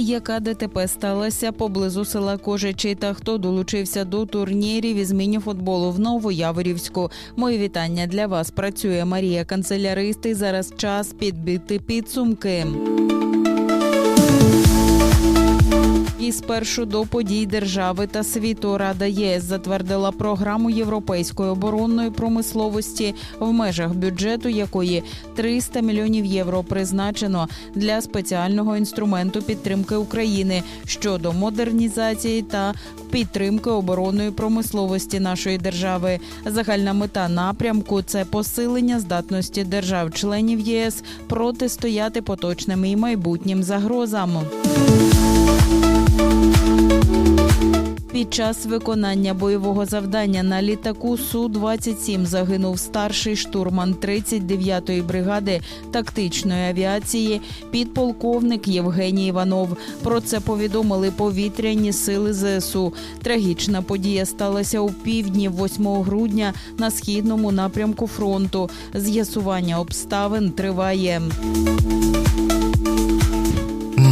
яка ДТП сталася поблизу села Кожичі та хто долучився до турнірів із мініфутболу в Новояворівську. Мої вітання для вас. Працює Марія Канцелярист і зараз час підбити підсумки. І спершу до подій держави та світу Рада ЄС затвердила програму європейської оборонної промисловості, в межах бюджету якої 300 мільйонів євро призначено для спеціального інструменту підтримки України щодо модернізації та підтримки оборонної промисловості нашої держави. Загальна мета напрямку це посилення здатності держав-членів ЄС протистояти поточним і майбутнім загрозам. Під час виконання бойового завдання на літаку су 27 загинув старший штурман 39-ї бригади тактичної авіації, підполковник Євгеній Іванов. Про це повідомили повітряні сили ЗСУ. Трагічна подія сталася у півдні 8 грудня на східному напрямку фронту. З'ясування обставин триває.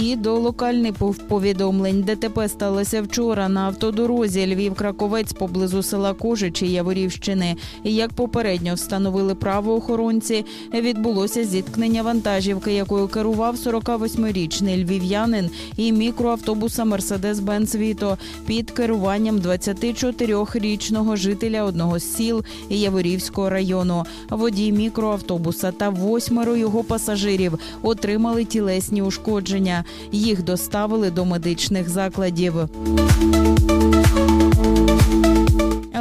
І до локальних пов- повідомлень ДТП сталося вчора на автодорозі Львів-Краковець поблизу села Кожичі Яворівщини. Як попередньо встановили правоохоронці, відбулося зіткнення вантажівки, якою керував 48-річний львів'янин і мікроавтобуса Мерседес-Бенц Віто під керуванням 24-річного жителя одного з сіл Яворівського району. Водій мікроавтобуса та восьмеро його пасажирів отримали тілесні ушкодження. Їх доставили до медичних закладів.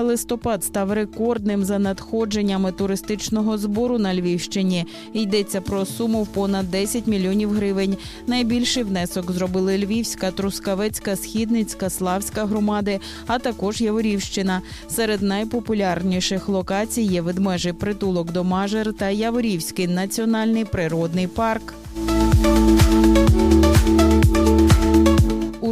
Листопад став рекордним за надходженнями туристичного збору на Львівщині. Йдеться про суму в понад 10 мільйонів гривень. Найбільший внесок зробили Львівська, Трускавецька, Східницька, Славська громади, а також Яворівщина. Серед найпопулярніших локацій є ведмежий притулок до Мажер та Яворівський національний природний парк.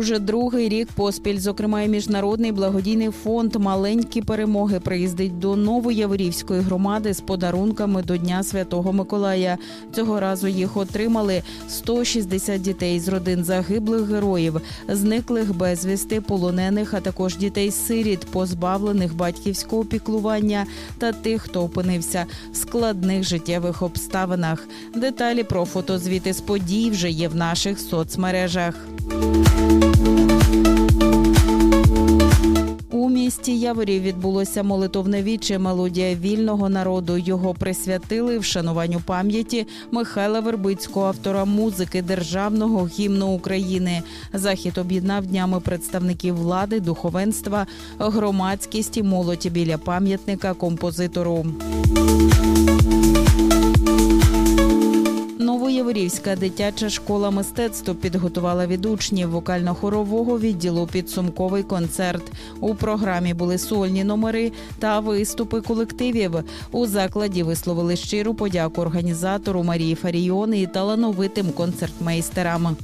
Уже другий рік поспіль, зокрема, і міжнародний благодійний фонд Маленькі перемоги приїздить до Новояворівської громади з подарунками до Дня Святого Миколая. Цього разу їх отримали 160 дітей з родин загиблих героїв, зниклих безвісти, полонених, а також дітей-сиріт, позбавлених батьківського піклування та тих, хто опинився в складних життєвих обставинах. Деталі про фотозвіти з подій вже є в наших соцмережах. У місті Яворів відбулося молитовне віче мелодія вільного народу. Його присвятили вшануванню пам'яті Михайла Вербицького, автора музики державного гімну України. Захід об'єднав днями представників влади, духовенства, громадськість і молоді біля пам'ятника композитору. Новоєврівська дитяча школа мистецтв підготувала від учнів вокально-хорового відділу підсумковий концерт. У програмі були сольні номери та виступи колективів. У закладі висловили щиру подяку організатору Марії Фаріон і талановитим концертмейстерам.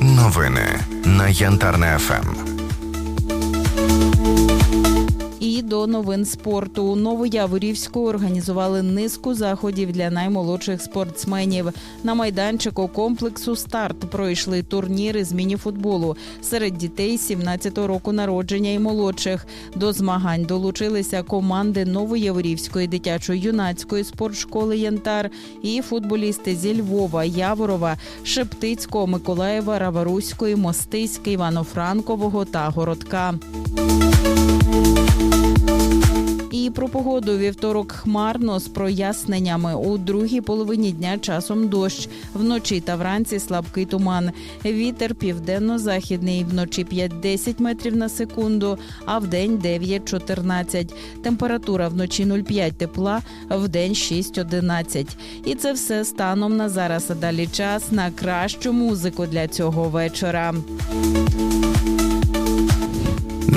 Новини на Янтарне ФМ. До новин спорту у Новояворівську організували низку заходів для наймолодших спортсменів. На майданчику комплексу старт пройшли турніри з мініфутболу серед дітей 17 року народження і молодших. До змагань долучилися команди Новояворівської дитячо-юнацької спортшколи Янтар і футболісти зі Львова, Яворова, Шептицького, Миколаєва, Раваруської, Мостиська, Івано-Франкового та Городка. Про погоду вівторок хмарно з проясненнями. У другій половині дня часом дощ. Вночі та вранці слабкий туман. Вітер південно-західний. Вночі 5-10 метрів на секунду, а вдень 9-14. Температура вночі 0,5 тепла, вдень 6-11. І це все станом на зараз. А далі час на кращу музику для цього вечора.